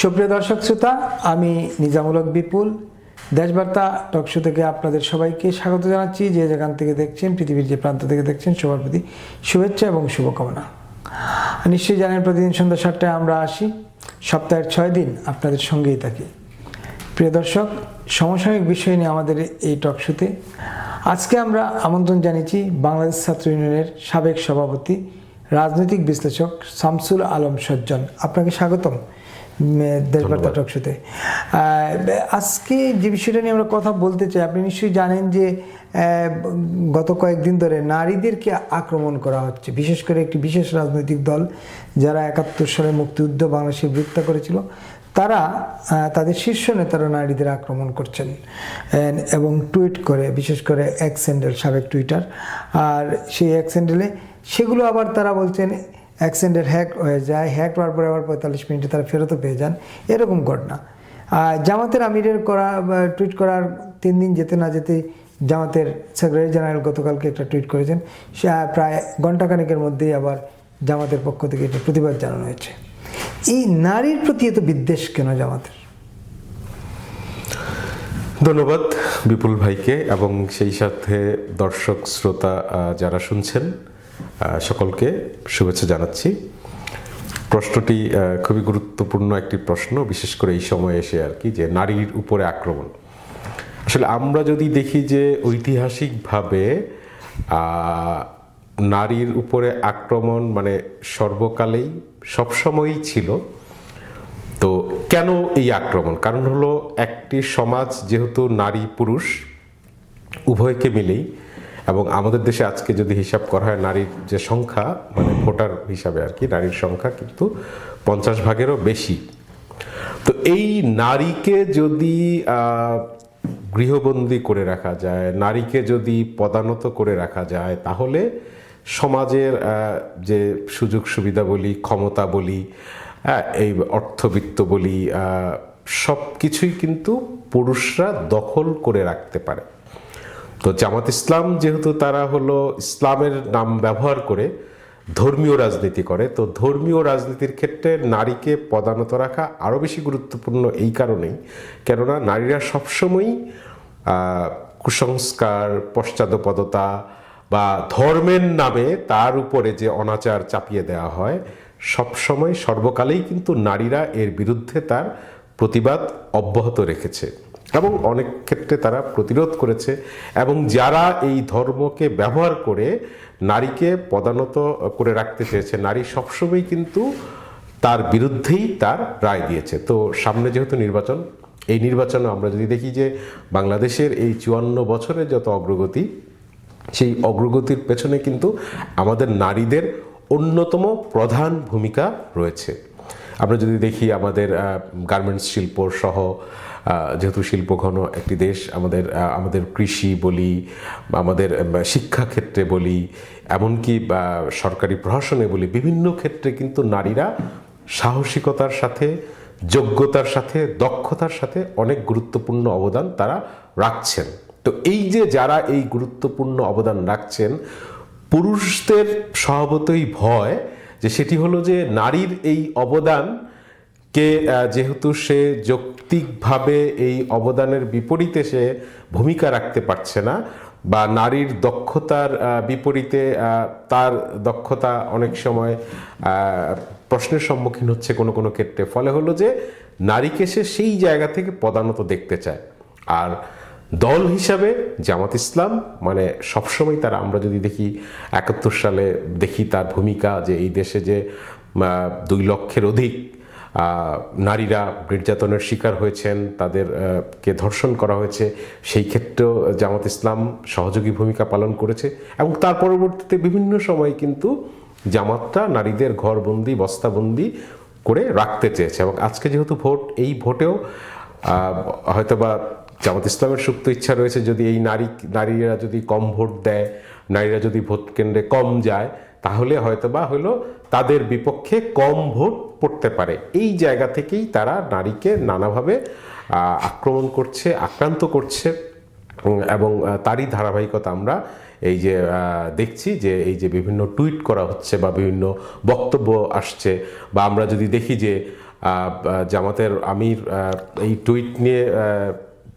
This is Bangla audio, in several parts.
সুপ্রিয় দর্শক শ্রোতা, আমি নিজামুলক বিপুল। দেশবার্তা টকশো থেকে আপনাদের সবাইকে স্বাগত জানাচ্ছি। যে যেখান থেকে দেখছেন, পৃথিবীর যে প্রান্ত থেকে দেখছেন, সবার প্রতি শুভেচ্ছা এবং শুভকামনা। নিশ্চয়ই জানেন, প্রতিদিন সন্ধ্যা সাতটায় আমরা আসি। সপ্তাহের ছয় দিন আপনাদের সঙ্গেই থাকি। প্রিয় দর্শক, সমসাময়িক বিষয় নিয়ে আমাদের এই টকশোতে আজকে আমরা আমন্ত্রণ জানিয়েছি বাংলাদেশ ছাত্র ইউনিয়নের সাবেক সভাপতি, রাজনৈতিক বিশ্লেষক শামসুল আলম সজ্জন। আপনাকে স্বাগতম। দেশবার্তা টকশোতে। আজকে যে বিষয়টা নিয়ে আমরা কথা বলতে চাই আপনি নিশ্চয়ই জানেন যে গত কয়েকদিন ধরে নারীদেরকে আক্রমণ করা হচ্ছে বিশেষ করে একটি বিশেষ রাজনৈতিক দল যারা একাত্তর সালে মুক্তিযুদ্ধ বাংলাদেশে বৃত্তা করেছিল তারা তাদের শীর্ষ নেতারা নারীদের আক্রমণ করছেন এবং টুইট করে বিশেষ করে এক্স স্যান্ডেল সাবেক টুইটার আর সেই এক্স স্যান্ডেলে সেগুলো আবার তারা বলছেন অ্যাক্সেন্ডের হ্যাক হয়ে যায় হ্যাক হওয়ার পরে আবার পঁয়তাল্লিশ মিনিটে তারা ফেরতও পেয়ে যান। এরকম ঘটনা। আর জামাতের আমিরের করা টুইট করার তিন দিন যেতে না যেতে জামাতের সেক্রেটারি জেনারেল গতকালকে একটা টুইট করেছেন। সে প্রায় ঘণ্টাখানেকের মধ্যেই আবার জামাতের পক্ষ থেকে এটা প্রতিবাদ জানানো হয়েছে। এই নারীর প্রতি এত বিদ্বেষ কেন জামাতের? ধন্যবাদ বিপুল ভাইকে এবং সেই সাথে দর্শক, শ্রোতা যারা শুনছেন সকলকে শুভেচ্ছা জানাচ্ছি। প্রশ্নটি খুবই গুরুত্বপূর্ণ একটি প্রশ্ন, বিশেষ করে এই সময়ে এসে আর কি, যে নারীর উপরে আক্রমণ। আসলে আমরা যদি দেখি যে ঐতিহাসিকভাবে নারীর উপরে আক্রমণ মানে সর্বকালেই সবসময়ই ছিল, তো কেন এই আক্রমণ? কারণ হলো একটি সমাজ যেহেতু নারী পুরুষ উভয়কে মিলেই এবং আমাদের দেশে আজকে যদি হিসাব করা হয়, নারীর যে সংখ্যা মানে ভোটার হিসাবে আর কি, নারীর সংখ্যা কিন্তু পঞ্চাশ ভাগেরও বেশি। তো এই নারীকে যদি গৃহবন্দী করে রাখা যায়, নারীকে যদি পদানত করে রাখা যায়, তাহলে সমাজের যে সুযোগ সুবিধা বলি, ক্ষমতা বলি এই অর্থবিত্ত বলি সব কিছুই কিন্তু পুরুষরা দখল করে রাখতে পারে। তো জামাত ইসলাম যেহেতু তারা হলো ইসলামের নাম ব্যবহার করে ধর্মীয় রাজনীতি করে, তো ধর্মীয় রাজনীতির ক্ষেত্রে নারীকে পদানত রাখা আরও বেশি গুরুত্বপূর্ণ এই কারণেই। কেননা নারীরা সবসময়ই কুসংস্কার, পশ্চাদপদতা বা ধর্মের নামে তার উপরে যে অনাচার চাপিয়ে দেওয়া হয়, সবসময় সর্বকালেই কিন্তু নারীরা এর বিরুদ্ধে তার প্রতিবাদ অব্যাহত রেখেছে। এবং অনেক ক্ষেত্রে তারা প্রতিরোধ করেছে এবং যারা এই ধর্মকে ব্যবহার করে নারীকে পদানত করে রাখতে চেয়েছে, নারী সবসময় কিন্তু তার বিরুদ্ধেই তার রায় দিয়েছে। তো সামনে যেহেতু নির্বাচন, এই নির্বাচনে আমরা যদি দেখি যে বাংলাদেশের এই চুয়ান্ন বছরের যত অগ্রগতি, সেই অগ্রগতির পেছনে কিন্তু আমাদের নারীদের অন্যতম প্রধান ভূমিকা রয়েছে। আমরা যদি দেখি আমাদের গার্মেন্টস শিল্প সহ যেহেতু শিল্পঘন একটি দেশ, আমাদের আমাদের কৃষি বলি, আমাদের শিক্ষাক্ষেত্রে বলি, এমনকি সরকারি প্রশাসনে বলি, বিভিন্ন ক্ষেত্রে কিন্তু নারীরা সাহসিকতার সাথে, যোগ্যতার সাথে, দক্ষতার সাথে অনেক গুরুত্বপূর্ণ অবদান তারা রাখছেন। তো এই যে যারা এই গুরুত্বপূর্ণ অবদান রাখছেন, পুরুষদের স্বভাবতই ভয় যে সেটি হলো যে নারীর এই অবদান কে যেহেতু সে যৌক্তিকভাবে এই অবদানের বিপরীতে সে ভূমিকা রাখতে পারছে না বা নারীর দক্ষতার বিপরীতে তার দক্ষতা অনেক সময় প্রশ্নের সম্মুখীন হচ্ছে কোনো কোনো ক্ষেত্রে। ফলে হলো যে নারীকে সে সেই জায়গা থেকে পদানত দেখতে চায়। আর দল হিসাবে জামাত ইসলাম মানে সবসময় তারা, আমরা যদি দেখি একাত্তর সালে দেখি তার ভূমিকা যে এই দেশে যে দুই লক্ষের অধিক নারীরা নির্যাতনের শিকার হয়েছেন, তাদের কে ধর্ষণ করা হয়েছে, সেই ক্ষেত্রেও জামাত ইসলাম সহযোগী ভূমিকা পালন করেছে এবং তার পরবর্তীতে বিভিন্ন সময় কিন্তু জামাতটা নারীদের ঘরবন্দি, বস্তাবন্দি করে রাখতে চেয়েছে এবং আজকে যেহেতু ভোট, এই ভোটেও হয়তোবা জামাত ইসলামের সুপ্ত ইচ্ছা রয়েছে যদি এই নারী, নারীরা যদি কম ভোট দেয়, নারীরা যদি ভোট কেন্দ্রে কম যায়, তাহলে হয়তোবা হলো তাদের বিপক্ষে কম ভোট পড়তে পারে। এই জায়গা থেকেই তারা নারীকে নানাভাবে আক্রমণ করছে, আক্রান্ত করছে। এবং তারই ধারাবাহিকতা আমরা এই যে দেখছি যে, এই যে বিভিন্ন টুইট করা হচ্ছে বা বিভিন্ন বক্তব্য আসছে বা আমরা যদি দেখি যে জামাতের আমির এই টুইট নিয়ে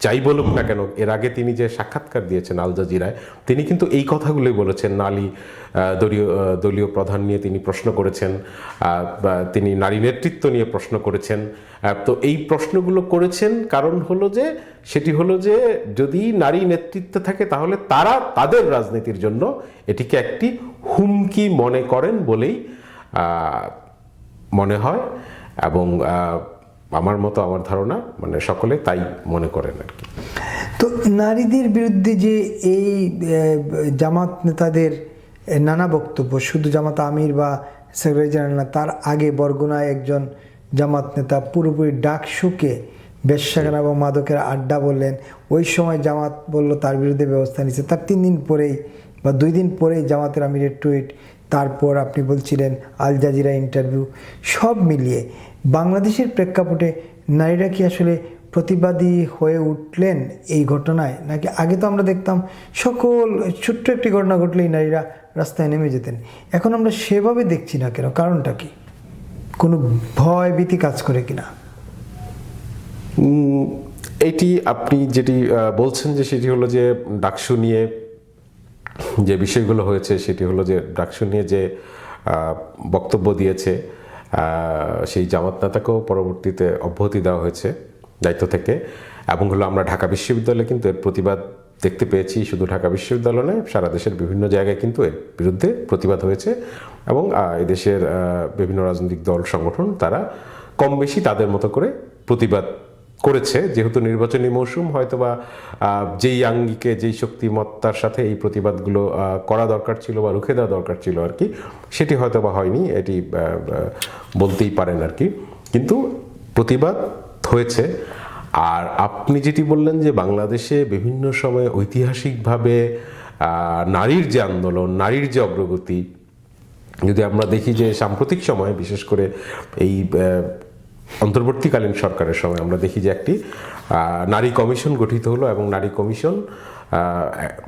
যাই বলুক না কেন, এর আগে তিনি যে সাক্ষাৎকার দিয়েছেন আল জাজিরায়, তিনি কিন্তু এই কথাগুলোই বলেছেন। নালী দলীয় দলীয় প্রধান নিয়ে তিনি প্রশ্ন করেছেন তিনি নারী নেতৃত্ব নিয়ে প্রশ্ন করেছেন। তো এই প্রশ্নগুলো করেছেন কারণ হলো যে, সেটি হলো যে, যদি নারী নেতৃত্ব থাকে তাহলে তারা তাদের রাজনীতির জন্য এটিকে একটি হুমকি মনে করেন বলেই মনে হয়। এবং আমার মতো আমার ধারণা মানে সকলে তাই মনে করেন আর কি। তো নারীদের বিরুদ্ধে যে এই জামাত নেতাদের নানা বক্তব্য, শুধু জামাত আমির বা সেক্রেটারি জেনারেল না, তার আগে বরগুনায় একজন জামাত নেতা পুরোপুরি ডাকসুকে বেশ্যাখানা এবং মাদকের আড্ডা বললেন। ওই সময় জামাত বলল, তার বিরুদ্ধে ব্যবস্থা নিচ্ছে তার তিন দিন পরেই বা দুই দিন পরেই জামাতের আমিরের টুইট, তারপর আপনি বলছিলেন, আল জাজিরা ইন্টারভিউ। সব মিলিয়ে বাংলাদেশের প্রেক্ষাপটে নারীরা কি আসলে প্রতিবাদী হয়ে উঠলেন এই ঘটনায়? নাকি আগে তো আমরা দেখতাম সকল ছোট্ট একটি ঘটনা ঘটলেই নারীরা রাস্তায় নেমে যেতেন। এখন আমরা সেভাবে দেখছি না কেন? কারণটা কি? কোনো ভয় ভীতি কাজ করে কিনা? এটি আপনি যেটি বলছেন যে সেটি হলো যে ডাকসু নিয়ে যে বিষয়গুলো হয়েছে, সেটি হলো যে ডাকসু নিয়ে যে বক্তব্য দিয়েছে সেই জামাত নেতাকেও পরবর্তীতে অব্যাহতি দেওয়া হয়েছে দায়িত্ব থেকে। এবং হলো আমরা ঢাকা বিশ্ববিদ্যালয়ে কিন্তু এর প্রতিবাদ দেখতে পেয়েছি, শুধু ঢাকা বিশ্ববিদ্যালয় নয়, সারা দেশের বিভিন্ন জায়গায় কিন্তু এর বিরুদ্ধে প্রতিবাদ হয়েছে। এবং এদেশের বিভিন্ন রাজনৈতিক দল, সংগঠন তারা কম বেশি তাদের মতো করে প্রতিবাদ করেছে, যেহেতু নির্বাচনী মৌসুম, হয়তোবা যেই আঙ্গিকে, যেই শক্তিমত্তার সাথে এই প্রতিবাদগুলো করা দরকার ছিল বা রুখে দেওয়া দরকার ছিল আর কি, সেটি হয়তোবা হয়নি, এটি বলতেই পারেন আর কি। কিন্তু প্রতিবাদ হয়েছে। আর আপনি যেটি বললেন যে বাংলাদেশে বিভিন্ন সময়ে ঐতিহাসিকভাবে নারীর যে আন্দোলন, নারীর যে অগ্রগতি, যদি আমরা দেখি যে সাম্প্রতিক সময়ে, বিশেষ করে এই অন্তর্বর্তীকালীন সরকারের সময় আমরা দেখি যে একটি নারী কমিশন গঠিত হলো এবং নারী কমিশন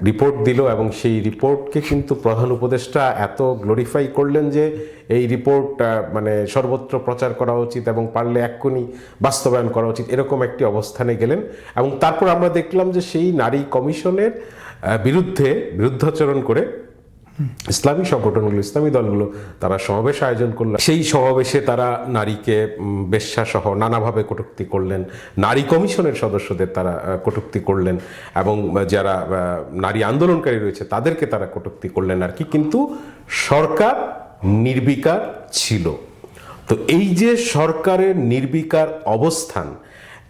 রিপোর্ট দিল এবং সেই রিপোর্টকে কিন্তু প্রধান উপদেষ্টা এত গ্লোরিফাই করলেন যে এই রিপোর্ট মানে সর্বত্র প্রচার করা উচিত এবং পারলে এক্ষুনি বাস্তবায়ন করা উচিত এরকম একটি অবস্থানে গেলেন এবং তারপর আমরা দেখলাম যে সেই নারী কমিশনের বিরুদ্ধে, বিরুদ্ধাচরণ করে ইসলামী সংগঠনগুলো ইসলামী দলগুলো তারা সমাবেশ আয়োজন করলেন। সেই সমাবেশে তারা নারীকে উম, বেশ্যা সহ নানাভাবে কটূক্তি করলেন। নারী কমিশনের সদস্যদের তারা কটূক্তি করলেন এবং যারা নারী আন্দোলনকারী রয়েছে তাদেরকে তারা কটূক্তি করলেন আর কি। কিন্তু সরকার নির্বিকার ছিল। তো এই যে সরকারের নির্বিকার অবস্থান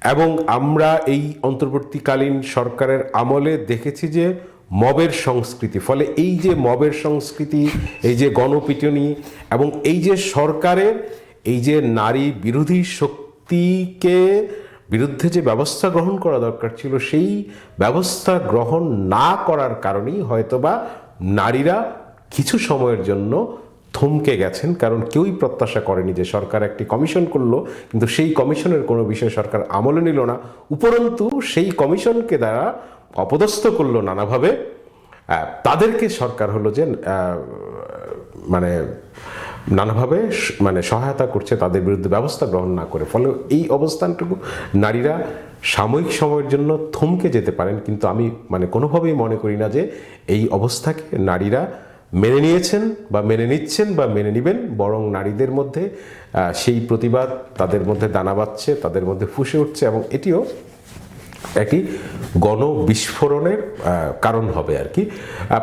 এবং আমরা এই অন্তর্বর্তীকালীন সরকারের আমলে দেখেছি যে মবের সংস্কৃতি, ফলে এই যে মবের সংস্কৃতি, এই যে গণপিটুনি এবং এই যে সরকারের এই যে নারী বিরোধী শক্তিকে বিরুদ্ধে যে ব্যবস্থা গ্রহণ করা দরকার ছিল, সেই ব্যবস্থা গ্রহণ না করার কারণেই হয়তোবা নারীরা কিছু সময়ের জন্য থমকে গেছেন, কারণ কেউই প্রত্যাশা করেনি যে সরকার একটি কমিশন করল, কিন্তু সেই কমিশনের কোনো বিষয় সরকার আমলে নিল না। উপরন্তু সেই কমিশনকে দ্বারা অপদস্থ করল নানাভাবে তাদেরকে সরকার হলো যে মানে নানাভাবে মানে সহায়তা করছে, তাদের বিরুদ্ধে ব্যবস্থা গ্রহণ না করে। ফলে এই অবস্থানটুকু নারীরা সাময়িক সময়ের জন্য থমকে যেতে পারেন। কিন্তু আমি মানে কোনোভাবেই মনে করি না যে এই অবস্থাকে নারীরা মেনে নিয়েছেন বা মেনে নিচ্ছেন বা মেনে নেবেন, বরং নারীদের মধ্যে সেই প্রতিবাদ তাদের মধ্যে দানা বাঁধছে, তাদের মধ্যে ফুসে উঠছে এবং এটিও একটি গণ বিস্ফোরণের কারণ হবে আর কি।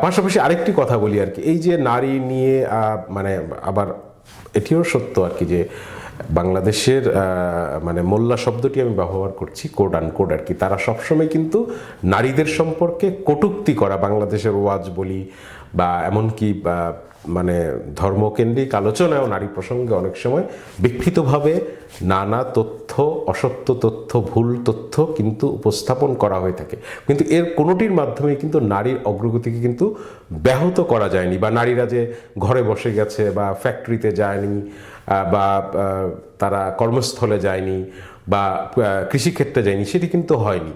পাশাপাশি আরেকটি কথা বলি আর কি। এই যে নারী নিয়ে মানে আবার এটিও সত্য আর কি যে বাংলাদেশের মানে মোল্লা শব্দটি আমি ব্যবহার করছি কোড আন কোড আর কি। তারা সবসময় কিন্তু নারীদের সম্পর্কে কটূক্তি করা, বাংলাদেশের ওয়াজ বলি বা এমনকি মানে ধর্মকেন্দ্রিক আলোচনায়ও নারী প্রসঙ্গে অনেক সময় বিকৃতভাবে নানা তথ্য অসত্য তথ্য ভুল তথ্য কিন্তু উপস্থাপন করা হয়ে থাকে। কিন্তু এর কোনোটির মাধ্যমে কিন্তু নারীর অগ্রগতিকে কিন্তু ব্যাহত করা যায়নি বা নারীরা যে ঘরে বসে গেছে বা ফ্যাক্টরিতে যায়নি বা তারা কর্মস্থলে যায়নি বা কৃষিক্ষেত্রে যায়নি সেটি কিন্তু হয়নি।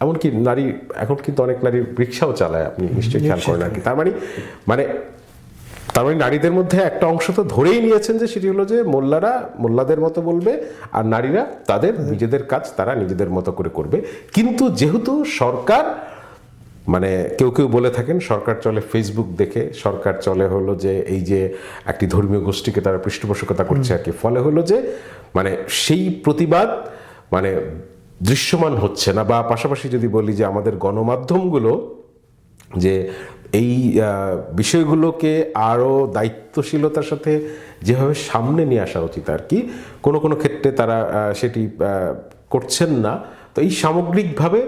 এমনকি নারী এখন কিন্তু অনেক নারী রিক্সাও চালায় আপনি নিশ্চয়ই খেয়াল করেন আর কি। তার মানে মানে তার মানে নারীদের মধ্যে একটা অংশ তো ধরেই নিয়েছেন যে সেটি হলো যে মোল্লারা মোল্লাদের মতো বলবে আর নারীরা তাদের নিজেদের কাজ তারা নিজেদের মতো করে করবে। কিন্তু যেহেতু সরকার মানে কেউ কেউ বলে থাকেন সরকার চলে ফেসবুক দেখে সরকার চলে হলো যে এই যে একটি ধর্মীয় গোষ্ঠীকে তারা পৃষ্ঠপোষকতা করছে আর কি। ফলে হলো যে মানে সেই প্রতিবাদ মানে দৃশ্যমান হচ্ছে না। বা পাশাপাশি যদি বলি যে আমাদের গণমাধ্যমগুলো যে এই বিষয়গুলোকে আরও দায়িত্বশীলতার সাথে যেভাবে সামনে নিয়ে আসা উচিত আর কি, কোনো কোনো ক্ষেত্রে তারা সেটি করছেন না। তো এই সামগ্রিকভাবে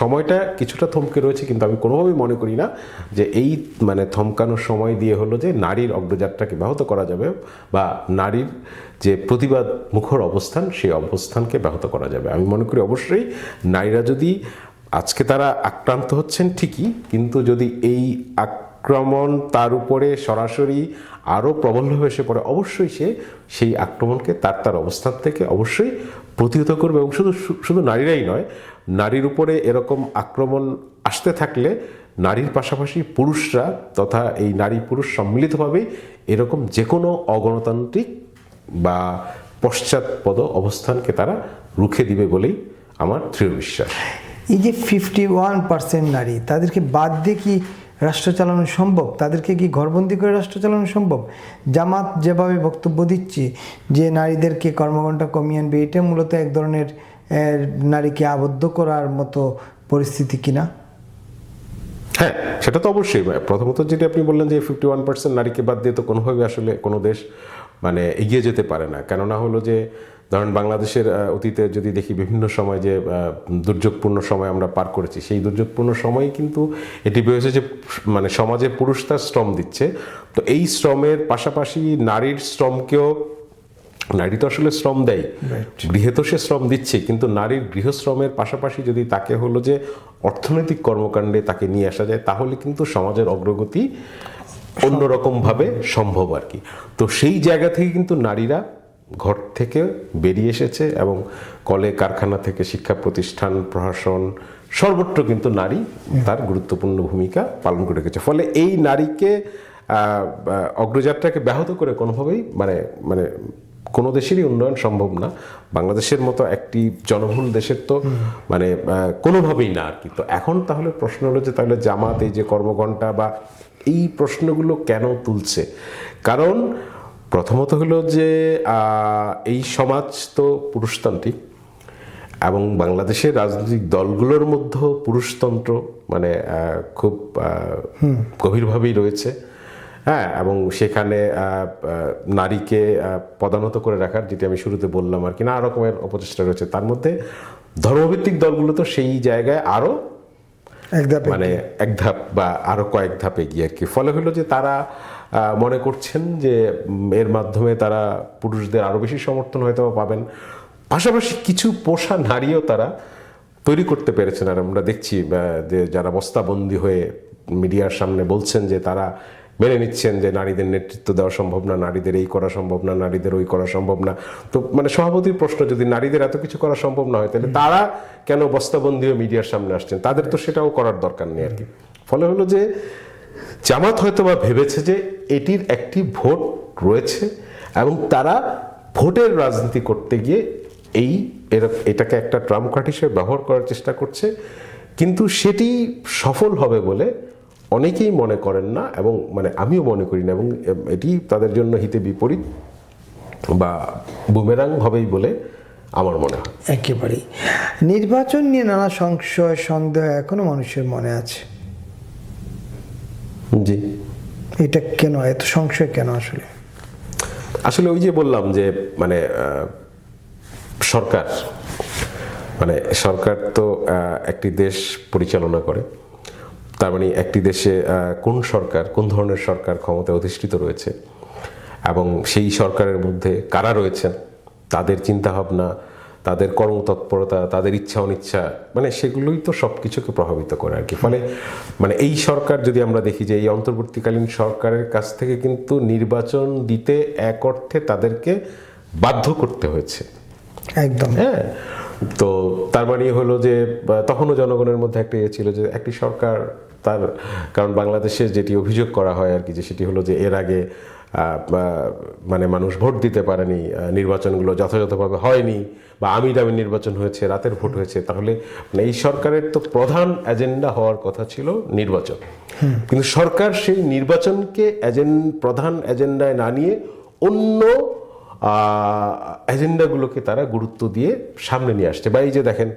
সময়টা কিছুটা থমকে রয়েছে, কিন্তু আমি কোনোভাবেই মনে করি না যে এই মানে থমকানোর সময় দিয়ে হলো যে নারীর অগ্রযাত্রাকে ব্যাহত করা যাবে বা নারীর যে প্রতিবাদ মুখর অবস্থান, সেই অবস্থানকে ব্যাহত করা যাবে। আমি মনে করি অবশ্যই নারীরা যদি আজকে তারা আক্রান্ত হচ্ছেন ঠিকই, কিন্তু যদি এই আক্রমণ তার উপরে সরাসরি আরও প্রবলভাবে এসে পড়ে, অবশ্যই সে সেই আক্রমণকে তার তার অবস্থান থেকে অবশ্যই প্রতিহত করবে। এবং শুধু শুধু নারীরাই নয়, নারীর উপরে এরকম আক্রমণ আসতে থাকলে নারীর পাশাপাশি পুরুষরা তথা এই নারী পুরুষ সম্মিলিতভাবে এরকম যে কোনো অগণতান্ত্রিক বা পশ্চাৎপদ অবস্থানকে তারা রুখে দিবে বলেই আমার দৃঢ় বিশ্বাস। এই যে ফিফটি ওয়ান পার্সেন্ট নারী, তাদেরকে বাদ দিয়ে কি রাষ্ট্র চালানো সম্ভব? তাদেরকে কি ঘরবন্দি করে রাষ্ট্র চালানো সম্ভব? জামাত যেভাবে বক্তব্য দিচ্ছে যে নারীদেরকে কর্মঘণ্টা কমিয়ে আনবে, এটা মূলত এক ধরনের নারীকে আবদ্ধ করার মতো পরিস্থিতি কিনা? হ্যাঁ সেটা তো অবশ্যই। প্রথমত যেটা আপনি বললেন যে ফিফটি ওয়ান পার্সেন্ট নারীকে বাদ দিয়ে তো কোনোভাবে আসলে কোনো দেশ মানে এগিয়ে যেতে পারে না। কেননা হলো যে ধরেন বাংলাদেশের অতীতে যদি দেখি বিভিন্ন সময় যে দুর্যোগপূর্ণ সময় আমরা পার করেছি সেই দুর্যোগপূর্ণ সময় কিন্তু এটি হয়েছে যে মানে সমাজে পুরুষ তার শ্রম দিচ্ছে। তো এই শ্রমের পাশাপাশি নারীর শ্রমকেও নারী তো আসলে শ্রম দেয় গৃহে তো সে শ্রম দিচ্ছে কিন্তু নারীর গৃহশ্রমের পাশাপাশি যদি তাকে হলো যে অর্থনৈতিক কর্মকাণ্ডে তাকে নিয়ে আসা যায় তাহলে কিন্তু সমাজের অগ্রগতি অন্যরকমভাবে সম্ভব আর কি। তো সেই জায়গা থেকে কিন্তু নারীরা ঘর থেকে বেরিয়ে এসেছে এবং কলে কারখানা থেকে শিক্ষা প্রতিষ্ঠান প্রশাসন সর্বত্র কিন্তু নারী তার গুরুত্বপূর্ণ ভূমিকা পালন করে রেখেছে ফলে এই নারীকে অগ্রযাত্রাকে ব্যাহত করে কোনোভাবেই মানে মানে কোনো দেশেরই উন্নয়ন সম্ভব না। বাংলাদেশের মতো একটি জনবহুল দেশের তো মানে কোনোভাবেই না আর কি। তো এখন তাহলে প্রশ্ন হলো যে তাহলে জামাত এই যে কর্মঘণ্টা বা এই প্রশ্নগুলো কেন তুলছে? কারণ প্রথমত হলো যে এই সমাজ তো পুরুষতান্ত্রিক এবং বাংলাদেশের রাজনৈতিক দলগুলোর মধ্যেও পুরুষতন্ত্র মানে খুব গভীরভাবেই রয়েছে। হ্যাঁ এবং সেখানে নারীকে পদানত করে রাখার যেটি আমি শুরুতে বললাম আর কি নানা রকমের অপচেষ্টা রয়েছে। তার মধ্যে ধর্মভিত্তিক দলগুলো তো সেই জায়গায় আরও এক ধাপ মানে এক ধাপ বা আরও কয়েক ধাপ এগিয়ে আর কি। ফলে হলো যে তারা মনে করছেন যে এর মাধ্যমে তারা পুরুষদের আরও বেশি সমর্থন হয়তো পাবেন। পাশাপাশি কিছু পোষা নারীও তারা তৈরি করতে পেরেছেন। আর আমরা দেখছি যে যারা বস্তাবন্দি হয়ে মিডিয়ার সামনে বলছেন যে তারা মেনে নিচ্ছেন যে নারীদের নেতৃত্ব দেওয়া সম্ভব না নারীদের এই করা সম্ভব না নারীদের ওই করা সম্ভব না। তো মানে সভাপতির প্রশ্ন যদি নারীদের এত কিছু করা সম্ভব না হয় তাহলে তারা কেন বস্তাবন্দি হয়ে মিডিয়ার সামনে আসছেন? তাদের তো সেটাও করার দরকার নেই আর কি। ফলে হলো যে জামাত হয়তো বা ভেবেছে যে এটির একটি ভোট রয়েছে এবং তারা ভোটের রাজনীতি করতে গিয়ে এই এটাকে একটা ট্রাম্প কার্ড হিসেবে ব্যবহার করার চেষ্টা করছে। কিন্তু সেটি সফল হবে বলে অনেকেই মনে করেন না এবং মানে আমিও মনে করি না এবং এটি তাদের জন্য হিতে বিপরীত বা বুমেরাং হবেই বলে আমার মনে হয়। একেবারেই। নির্বাচন নিয়ে নানা সংশয়, সন্দেহ এখনও মানুষের মনে আছে। জি। এটা কেন? এত সংশয় কেন আসলে? আসলে ওই যে বললাম যে মানে সরকার মানে সরকার তো একটি দেশ পরিচালনা করে। তার মানে একটি দেশে কোন সরকার কোন ধরনের সরকার ক্ষমতায় অধিষ্ঠিত রয়েছে এবং সেই সরকারের মধ্যে কারা রয়েছেন তাদের চিন্তাভাবনা তাদের কর্মতৎপরতা তাদের ইচ্ছা অনিচ্ছা মানে সেগুলোই তো সব কিছুকে প্রভাবিত করে আর কি। ফলে মানে এই সরকার যদি আমরা দেখি যে এই অন্তর্বর্তীকালীন সরকারের কাছ থেকে কিন্তু নির্বাচন দিতে এক অর্থে তাদেরকে বাধ্য করতে হয়েছে। একদম। হ্যাঁ? তো তার মানে হলো যে তখনও জনগণের মধ্যে একটা ইয়ে ছিল যে একটি সরকার তার কারণ বাংলাদেশে যেটি অভিযোগ করা হয় আর কি যে সেটি হলো যে এর আগে মানে মানুষ ভোট দিতে পারেনি নির্বাচনগুলো যথাযথভাবে হয়নি, বা আমি দামি নির্বাচন হয়েছে, রাতের ভোট হয়েছে, তাহলে মানে এই সরকারের তো প্রধান এজেন্ডা হওয়ার কথা ছিল নির্বাচন। কিন্তু সরকার সেই নির্বাচনকে প্রধান এজেন্ডায় না নিয়ে অন্য এজেন্ডাগুলোকে তারা গুরুত্ব দিয়ে সামনে নিয়ে আসছে। বা এই যে দেখেন,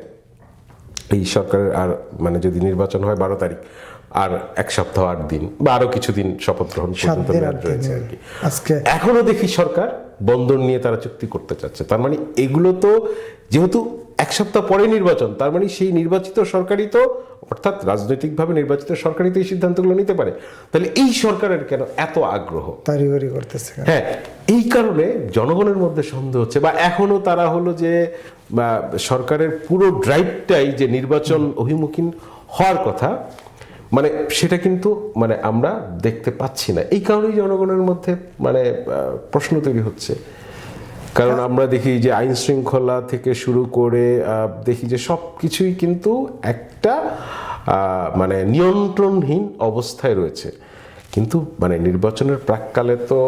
এই সরকারের আর মানে যদি নির্বাচন হয় বারো তারিখ আর এক সপ্তাহ আট দিন বা আরও কিছুদিন শপথ গ্রহণ পর্যন্ত মেয়াদ রয়েছে আর কি। আজকে। এখনও দেখি সরকার বন্দর নিয়ে তারা চুক্তি করতে চাচ্ছে। তার মানে এগুলো তো যেহেতু এক সপ্তাহ পরে নির্বাচন তার মানে সেই নির্বাচিত সরকারই তো অর্থাৎ রাজনৈতিকভাবে নির্বাচিত সরকারই তো এই সিদ্ধান্তগুলো নিতে পারে। তাহলে এই সরকারের কেন এত আগ্রহ? তাড়িবাড়ি করতেছে হ্যাঁ এই কারণে জনগণের মধ্যে সন্দেহ হচ্ছে বা এখনও তারা হলো যে সরকারের পুরো ড্রাইভটাই যে নির্বাচন অভিমুখীন হওয়ার কথা মানে সেটা কিন্তু মানে আমরা দেখতে পাচ্ছি না। এই কারণেই জনগণের মধ্যে মানে প্রশ্ন তৈরি হচ্ছে। কারণ আমরা দেখি যে আইন শৃঙ্খলা থেকে শুরু করে দেখি যে সব কিছুই কিন্তু একটা মানে নিয়ন্ত্রণহীন অবস্থায় রয়েছে। কিন্তু মানে নির্বাচনের প্রাককালে তো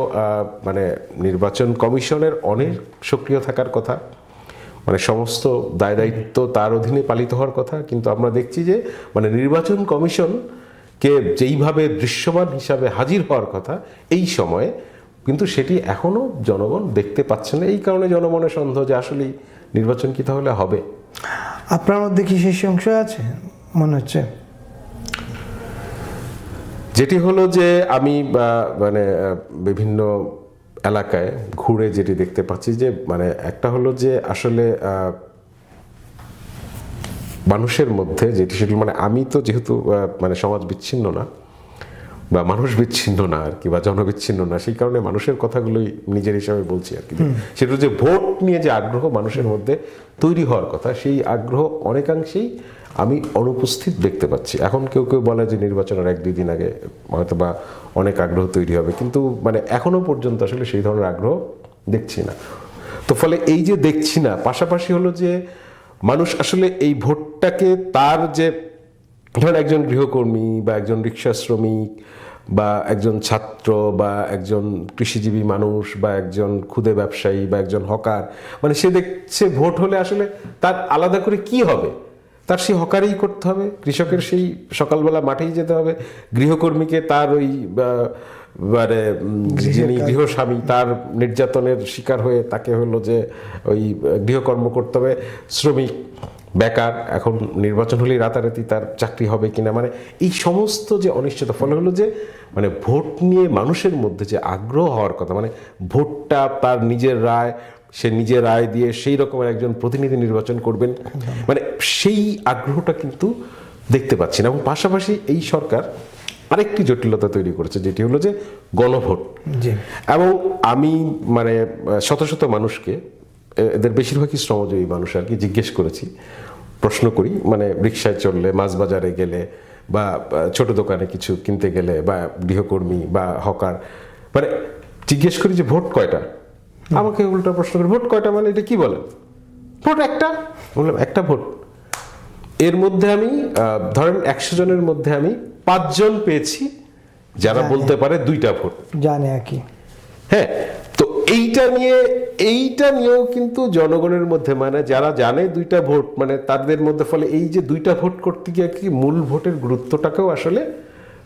মানে নির্বাচন কমিশনের অনেক সক্রিয় থাকার কথা। মানে সমস্ত দায় দায়িত্ব তার অধীনে পালিত হওয়ার কথা কিন্তু আমরা দেখছি যে মানে নির্বাচন কমিশনকে যেইভাবে দৃশ্যমান হিসাবে হাজির হওয়ার কথা এই সময়ে কিন্তু সেটি এখনও জনগণ দেখতে পাচ্ছে না। এই কারণে জনমনের সন্দেহ যে আসলেই নির্বাচন কি তাহলে হবে। আপনার মধ্যে কি সেই সংশয় আছে মনে হচ্ছে? যেটি হলো যে আমি মানে বিভিন্ন এলাকায় ঘুরে যেটি দেখতে পাচ্ছি যে মানে একটা হলো যে আসলে মানুষের মধ্যে যেটি সেটি মানে আমি তো যেহেতু মানে সমাজ বিচ্ছিন্ন না বা মানুষ বিচ্ছিন্ন না আর কি বা জনবিচ্ছিন্ন না সেই কারণে মানুষের কথাগুলোই নিজের হিসাবে বলছি আর কি। সেটা যে ভোট নিয়ে যে আগ্রহ মানুষের মধ্যে তৈরি হওয়ার কথা সেই আগ্রহ অনেকাংশেই আমি অনুপস্থিত দেখতে পাচ্ছি। এখন কেউ কেউ বলে যে নির্বাচনের এক দুই দিন আগে হয়তো বা অনেক আগ্রহ তৈরি হবে কিন্তু মানে এখনও পর্যন্ত আসলে সেই ধরনের আগ্রহ দেখছি না। তো ফলে এই যে দেখছি না পাশাপাশি হলো যে মানুষ আসলে এই ভোটটাকে তার যে ধরেন একজন গৃহকর্মী বা একজন রিক্সা শ্রমিক বা একজন ছাত্র বা একজন কৃষিজীবী মানুষ বা একজন ক্ষুদে ব্যবসায়ী বা একজন হকার মানে সে দেখছে ভোট হলে আসলে তার আলাদা করে কি হবে? তার সেই হকারেই করতে হবে, কৃষকের সেই সকালবেলা মাঠেই যেতে হবে, গৃহকর্মীকে তার ওই মানে যিনি গৃহস্বামী তার নির্যাতনের শিকার হয়ে তাকে হলো যে ওই গৃহকর্ম করতে হবে। শ্রমিক বেকার এখন নির্বাচন হলেই রাতারাতি তার চাকরি হবে কিনা? মানে এই সমস্ত যে অনিশ্চয়তা ফলে হলো যে মানে ভোট নিয়ে মানুষের মধ্যে যে আগ্রহ হওয়ার কথা মানে ভোটটা তার নিজের রায় সে নিজের রায় দিয়ে সেই রকমের একজন প্রতিনিধি নির্বাচন করবেন। মানে সেই আগ্রহটা কিন্তু দেখতে পাচ্ছি না। এবং পাশাপাশি এই সরকার আরেকটি জটিলতা তৈরি করেছে যেটি হলো যে গণভোট এবং আমি মানে শত শত মানুষকে এদের বেশিরভাগই শ্রমজীবী মানুষ আর কি জিজ্ঞেস করেছি প্রশ্ন করি মানে রিক্সায় চললে মাছ বাজারে গেলে বা ছোট দোকানে কিছু কিনতে গেলে বা গৃহকর্মী বা হকার মানে জিজ্ঞেস করি যে ভোট কয়টা? আমাকে উল্টা প্রশ্ন করি ভোট কয়টা? মানে এটা কি বলেন ভোট একটা? বললাম একটা ভোট। এর মধ্যে আমি ধরেন একশো জনের মধ্যে আমি পাঁচজন পেয়েছি যারা বলতে পারে দুইটা ভোট। জানে একই হ্যাঁ তো এইটা নিয়ে এইটা নিয়েও কিন্তু জনগণের মধ্যে মানে যারা জানে দুইটা ভোট মানে তাদের মধ্যে ফলে এই যে দুইটা ভোট করতে গিয়ে কি মূল ভোটের গুরুত্বটাকেও আসলে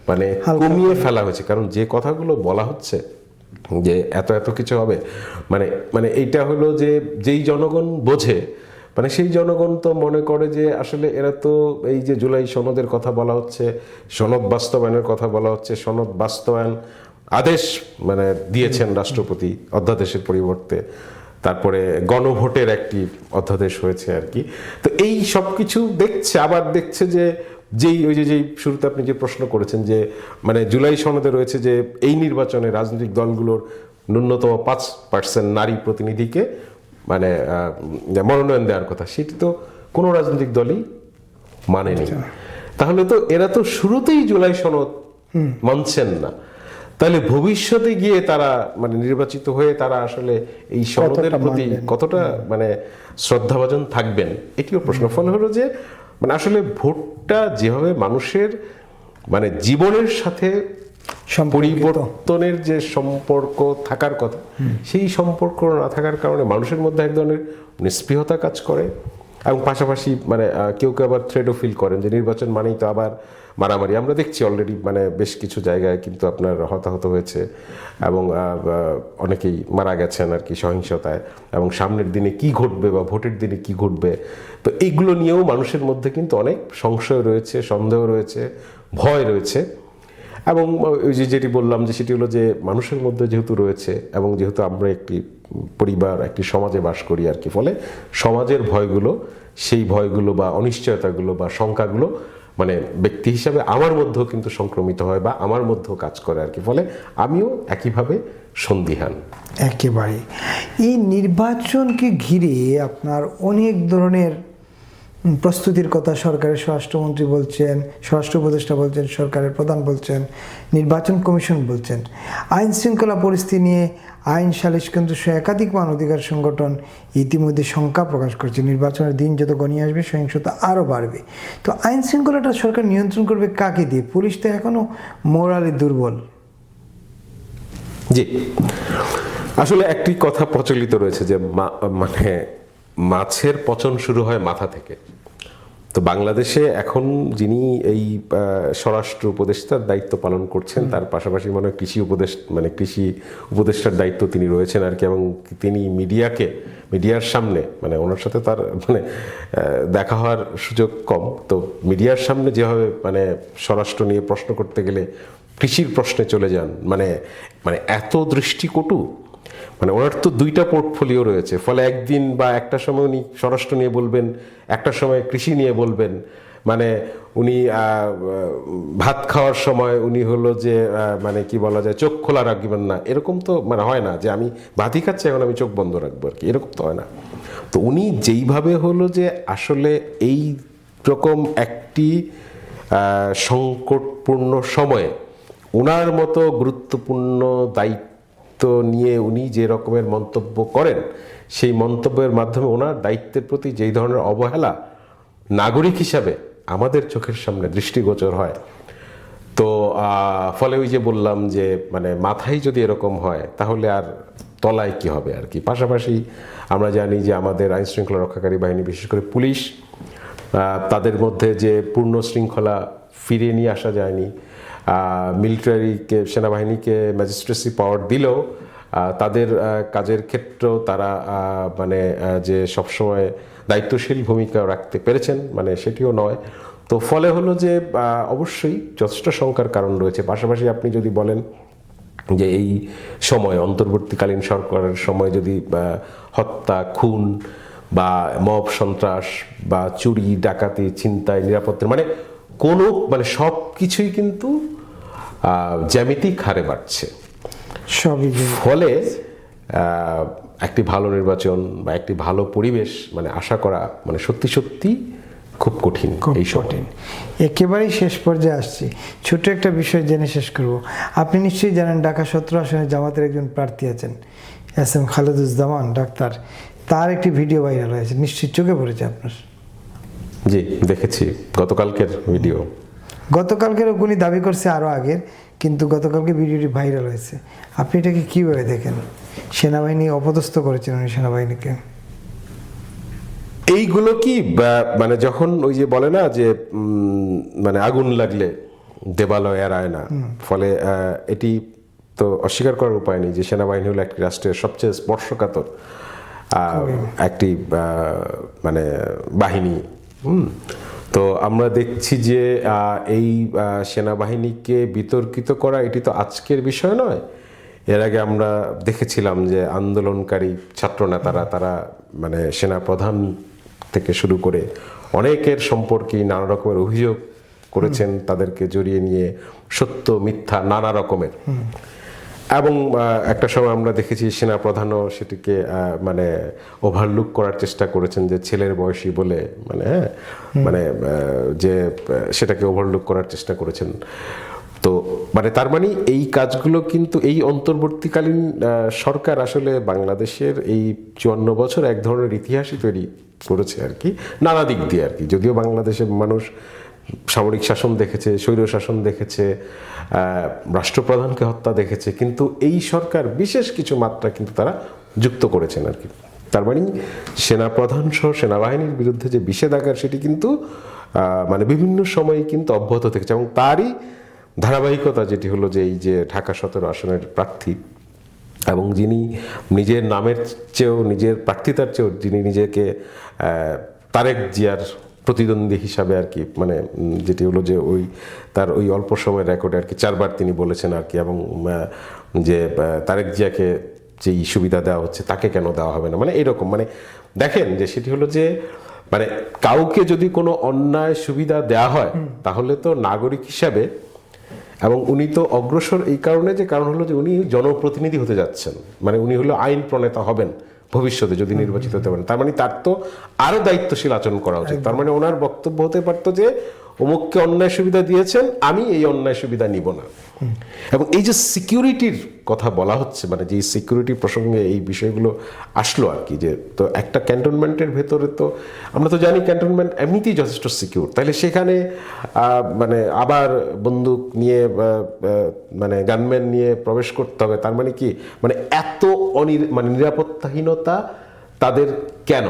মানে কমিয়ে ফেলা হয়েছে। কারণ যে কথাগুলো বলা হচ্ছে যে এত এত কিছু হবে মানে মানে এইটা হলো যে যেই জনগণ বোঝে মানে সেই জনগণ তো মনে করে যে আসলে এরা তো এই যে জুলাই সনদের কথা বলা হচ্ছে, সনদ বাস্তবায়নের কথা বলা হচ্ছে, সনদ বাস্তবায়ন আদেশ মানে দিয়েছেন রাষ্ট্রপতি অধ্যাদেশের পরিবর্তে। তারপরে গণভোটের একটি অধ্যাদেশ হয়েছে আর কি। তো এই সব কিছু দেখছে, আবার দেখছে যে যেই ওই যে যেই শুরুতে আপনি যে প্রশ্ন করেছেন যে মানে জুলাই সনদে রয়েছে যে এই নির্বাচনে রাজনৈতিক দলগুলোর ন্যূনতম পাঁচ পার্সেন্ট নারী প্রতিনিধিকে মানে মনোনয়ন দেওয়ার কথা সেটি তো কোনো রাজনৈতিক দলই মানেনি। তাহলে তো এরা তো শুরুতেই জুলাই সনদ মানছেন না। তাহলে ভবিষ্যতে গিয়ে তারা মানে নির্বাচিত হয়ে তারা আসলে এই সনদের প্রতি কতটা মানে শ্রদ্ধাভাজন থাকবেন এটিও প্রশ্ন। ফলে হলো যে মানে আসলে ভোটটা যেভাবে মানুষের মানে জীবনের সাথে। পরিবর্তনের যে সম্পর্ক থাকার কথা সেই সম্পর্ক না থাকার কারণে মানুষের মধ্যে এক ধরনের নিস্পৃহতা কাজ করে এবং পাশাপাশি মানে কেউ কেউ আবার থ্রেডও ফিল করেন যে নির্বাচন মানেই তো আবার মারামারি। আমরা দেখছি অলরেডি মানে বেশ কিছু জায়গায় কিন্তু আপনার হতাহত হয়েছে এবং অনেকেই মারা গেছেন আর কি সহিংসতায় এবং সামনের দিনে কি ঘটবে বা ভোটের দিনে কি ঘটবে। তো এইগুলো নিয়েও মানুষের মধ্যে কিন্তু অনেক সংশয় রয়েছে সন্দেহ রয়েছে ভয় রয়েছে। এবং ওই যেটি বললাম যে সেটি হলো যে মানুষের মধ্যে যেহেতু রয়েছে এবং যেহেতু আমরা একটি পরিবার, একটি সমাজে বাস করি আর কি, ফলে সমাজের ভয়গুলো, সেই ভয়গুলো বা অনিশ্চয়তাগুলো বা শঙ্কাগুলো মানে ব্যক্তি হিসাবে আমার মধ্যেও কিন্তু সংক্রমিত হয় বা আমার মধ্যেও কাজ করে আর কি, ফলে আমিও একইভাবে সন্দিহান। একেবারে। এই নির্বাচনকে ঘিরে আপনার অনেক ধরনের প্রস্তুতির কথা সরকারের স্বরাষ্ট্রমন্ত্রী বলছেন, স্বরাষ্ট্র উপদেষ্টা বলছেন, সরকারের প্রধান বলছেন, নির্বাচন কমিশন বলছেন। আইন শৃঙ্খলা পরিস্থিতি নিয়ে আইন সালিশ কেন্দ্র সহ একাধিক মানবাধিকার সংগঠন ইতিমধ্যে শঙ্কা প্রকাশ করছে। নির্বাচনের দিন যত গণিয়ে আসবে, সহিংসতা আরও বাড়বে। তো আইন শৃঙ্খলাটা সরকার নিয়ন্ত্রণ করবে কাকে দিয়ে? পুলিশ তো এখনও মোরালি দুর্বল। জি। আসলে একটি কথা প্রচলিত রয়েছে যে মানে মাছের পচন শুরু হয় মাথা থেকে। তো বাংলাদেশে এখন যিনি এই স্বরাষ্ট্র উপদেষ্টার দায়িত্ব পালন করছেন তার পাশাপাশি মনে হয় কৃষি উপদেশ মানে কৃষি উপদেষ্টার দায়িত্ব তিনি রয়েছেন আর কি এবং তিনি মিডিয়াকে মিডিয়ার সামনে মানে ওনার সাথে তার মানে দেখা হওয়ার সুযোগ কম। তো মিডিয়ার সামনে যেভাবে মানে স্বরাষ্ট্র নিয়ে প্রশ্ন করতে গেলে কৃষির প্রশ্নে চলে যান মানে মানে এত দৃষ্টিকটু মানে ওনার তো দুইটা পোর্টফোলিও রয়েছে। ফলে একদিন বা একটা সময় উনি স্বরাষ্ট্র নিয়ে বলবেন, একটা সময় কৃষি নিয়ে বলবেন। মানে উনি ভাত খাওয়ার সময় উনি হলো যে মানে কি বলা যায়, চোখ খোলা রাখবেন না। এরকম তো মানে হয় না যে আমি ভাতই খাচ্ছি, এখন আমি চোখ বন্ধ রাখব আর কি। এরকম তো হয় না। তো উনি যেইভাবে হলো যে আসলে এই রকম একটি সংকটপূর্ণ সময়ে ওনার মতো গুরুত্বপূর্ণ দায়িত্ব নিয়ে উনি যে রকমের মন্তব্য করেন, সেই মন্তব্যের মাধ্যমে ওনার দায়িত্বের প্রতি যেই ধরনের অবহেলা নাগরিক হিসাবে আমাদের চোখের সামনে দৃষ্টিগোচর হয়। তো ফলে ওই যে বললাম যে মানে মাথায় যদি এরকম হয়, তাহলে আর তলায় কি হবে আর কি? পাশাপাশি আমরা জানি যে আমাদের আইন শৃঙ্খলা রক্ষাকারী বাহিনী, বিশেষ করে পুলিশ তাদের মধ্যে যে পূর্ণ শৃঙ্খলা ফিরিয়ে নিয়ে আসা যায়নি মিলিটারিকে সেনাবাহিনীকে ম্যাজিস্ট্রেসি পাওয়ার দিলেও তাদের কাজের ক্ষেত্রেও তারা মানে যে সবসময় দায়িত্বশীল ভূমিকা রাখতে পেরেছেন মানে সেটিও নয়। তো ফলে হলো যে অবশ্যই যথেষ্ট সংখ্যার কারণ রয়েছে। পাশাপাশি আপনি যদি বলেন যে এই সময়, অন্তর্বর্তীকালীন সরকারের সময় যদি হত্যা, খুন বা মব সন্ত্রাস বা চুরি, ডাকাতি, ছিনতাই, নিরাপত্তা মানে কোনো মানে সব কিছুই কিন্তু জ্যামিতিক হারে বাড়ছে। সবই ফলে একটি ভালো নির্বাচন বা একটি ভালো পরিবেশ মানে আশা করা মানে সত্যি সত্যি খুব কঠিন এই কঠিন। একেবারেই শেষ পর্যায়ে আসছি। ছোট একটা বিষয় জেনে শেষ করব। আপনি নিশ্চয়ই জানেন ঢাকা সতেরো আসনে জামাতের একজন প্রার্থী আছেন এস এম খালেদুজ্জামান ডাক্তার। তার একটি ভিডিও ভাইরাল হয়েছে। নিশ্চয়ই চোখে পড়েছে আপনার। জি দেখেছি। গতকালকের ভিডিও। গতকালকের উনি দাবি করছে আরও আগের কিন্তু গতকালকে ভিডিওটি ভাইরাল হয়েছে। আপনি এটাকে কীভাবে দেখেন? সেনাবাহিনী অপদস্থ করেছেন উনি সেনাবাহিনীকে। এইগুলো কি মানে যখন ওই যে বলে না যে মানে আগুন লাগলে দেবালয় এড়ায় না ফলে এটি তো অস্বীকার করার উপায় নেই যে সেনাবাহিনী হলো একটি রাষ্ট্রের সবচেয়ে স্পর্শকাতর একটি মানে বাহিনী হুম। তো আমরা দেখছি যে এই সেনাবাহিনীকে বিতর্কিত করা এটি তো আজকের বিষয় নয়। এর আগে আমরা দেখেছিলাম যে আন্দোলনকারী ছাত্র নেতারা তারা মানে সেনা প্রধান থেকে শুরু করে অনেকের সম্পর্কে নানা রকমের অভিযোগ করেছেন তাদেরকে জড়িয়ে নিয়ে সত্য মিথ্যা নানা রকমের। এবং একটা সময় আমরা দেখেছি সেনা প্রধানও সেটিকে মানে ওভারলুক করার চেষ্টা করেছেন যে ছেলের বয়সী বলে মানে হ্যাঁ মানে যে সেটাকে ওভারলুক করার চেষ্টা করেছেন। তো মানে তার মানে এই কাজগুলো কিন্তু এই অন্তর্বর্তীকালীন সরকার আসলে বাংলাদেশের এই চুয়ান্ন বছর এক ধরনের ইতিহাসই তৈরি করেছে আর কি নানা দিক দিয়ে আর কি। যদিও বাংলাদেশের মানুষ সামরিক শাসন দেখেছে, স্বৈর শাসন দেখেছে রাষ্ট্রপ্রধানকে হত্যা দেখেছে, কিন্তু এই সরকার বিশেষ কিছু মাত্রা কিন্তু তারা যুক্ত করেছেন আর কি। তার মানে সেনাপ্রধান সহ সেনাবাহিনীর বিরুদ্ধে যে বিষেধাগার সেটি কিন্তু মানে বিভিন্ন সময়ে কিন্তু অব্যাহত থেকেছে এবং তারই ধারাবাহিকতা যেটি হলো যে এই যে ঢাকা সতেরো আসনের প্রার্থী এবং যিনি নিজের নামের চেয়েও, নিজের প্রার্থিতার চেয়েও যিনি নিজেকে তারেক জিয়ার প্রতিদ্বন্দ্বী হিসাবে আর কি মানে যেটি হলো যে ওই তার ওই অল্প সময়ের রেকর্ডে আর কি চারবার তিনি বলেছেন আর কি এবং যে তারেক জিয়াকে যেই সুবিধা দেওয়া হচ্ছে তাকে কেন দেওয়া হবে না? মানে এরকম মানে দেখেন যে সেটি হলো যে মানে কাউকে যদি কোনো অন্যায় সুবিধা দেওয়া হয় তাহলে তো নাগরিক হিসাবে এবং উনি তো অগ্রসর এই কারণে যে কারণ হলো যে উনি জনপ্রতিনিধি হতে যাচ্ছেন। মানে উনি হলো আইন প্রণেতা হবেন। ভবিষ্যতে যদি নির্বাচিত হতে পারেন। তার মানে তার তো আরও দায়িত্বশীল আচরণ করা উচিত। তার মানে ওনার বক্তব্য হতে পারতো যে অমুককে অন্যায় সুবিধা দিয়েছেন, আমি এই অন্যায় সুবিধা নিব না। এবং এই যে সিকিউরিটির কথা বলা হচ্ছে মানে যে সিকিউরিটি প্রসঙ্গে এই বিষয়গুলো আসলো আর কি, যে তো একটা ক্যান্টনমেন্টের ভেতরে তো, আমরা তো জানি ক্যান্টনমেন্ট এমনিতেই যথেষ্ট সিকিউর তাহলে সেখানে মানে আবার বন্দুক নিয়ে মানে গানম্যান নিয়ে প্রবেশ করতে হবে, তার মানে কি? মানে এত অনির মানে নিরাপত্তাহীনতা তাদের কেন?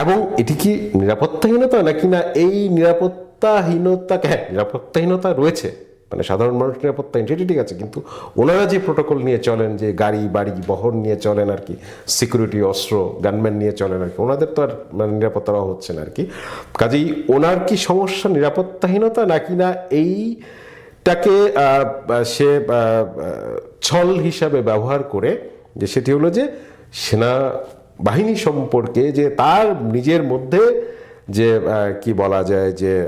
এবং এটি কি নিরাপত্তাহীনতা নাকি না এই নিরাপত্তাহীনতা হ্যাঁ নিরাপত্তাহীনতা রয়েছে। মানে সাধারণ মানুষ নিরাপত্তাহীন সেটি ঠিক আছে, কিন্তু ওনারা যে প্রোটোকল নিয়ে চলেন, যে গাড়ি, বাড়ি বহন নিয়ে চলেন আর কি সিকিউরিটি অস্ত্র গানম্যান নিয়ে চলেন আর কি, ওনাদের তো আর মানে নিরাপত্তা হচ্ছে না আর কি। কাজেই ওনার কি সমস্যা নিরাপত্তাহীনতা নাকি না এইটাকে সে ছল হিসাবে ব্যবহার করে, যে সেটি হলো যে সেনা বাহিনী সম্পর্কে যে তার নিজের মধ্যে যে কি বলা যায় যে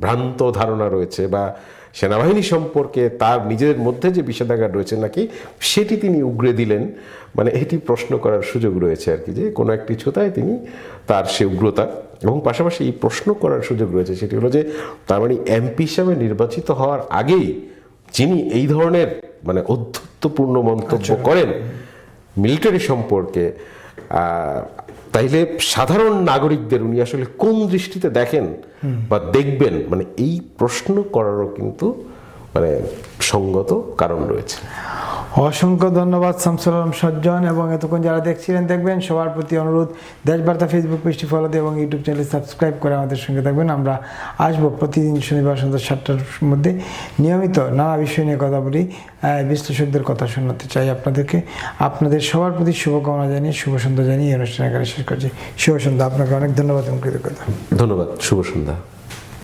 ভ্রান্ত ধারণা রয়েছে বা সেনাবাহিনী সম্পর্কে তার নিজের মধ্যে যে বিষেধাগার রয়েছে নাকি সেটি তিনি উগরে দিলেন। মানে এটি প্রশ্ন করার সুযোগ রয়েছে আর কি যে কোনো একটি ছোতায় তিনি তার সে উগ্রতা এবং পাশাপাশি এই প্রশ্ন করার সুযোগ রয়েছে সেটি হলো যে তার মানে এমপি হিসাবে নির্বাচিত হওয়ার আগেই যিনি এই ধরনের মানে অধ্যত্বপূর্ণ মন্তব্য করেন মিলিটারি সম্পর্কে তাইলে সাধারণ নাগরিকদের উনি আসলে কোন দৃষ্টিতে দেখেন বা দেখবেন? মানে এই প্রশ্ন করারও কিন্তু মানে সঙ্গত কারণ রয়েছে। অসংখ্য ধন্যবাদ, শামসুল আলম সজ্জন। এবং এতক্ষণ যারা দেখছিলেন, দেখবেন, সবার প্রতি অনুরোধ, দেশবার্তা ফেসবুক পেজটি ফলো দিয়ে এবং ইউটিউব চ্যানেল সাবস্ক্রাইব করে আমাদের সঙ্গে থাকবেন। আমরা আসব প্রতিদিন শনিবার সন্ধ্যা সাতটার মধ্যে। নিয়মিত নানা বিষয় নিয়ে কথা বলি বিশ্লেষকদের কথা শোনাতে চাই আপনাদেরকে। আপনাদের সবার প্রতি শুভকামনা জানিয়ে, শুভ সন্ধ্যা জানিয়ে এই অনুষ্ঠান এখানে শেষ করছি। শুভ সন্ধ্যা। আপনাকে অনেক ধন্যবাদ এবং কৃতজ্ঞতা। ধন্যবাদ। শুভ সন্ধ্যা।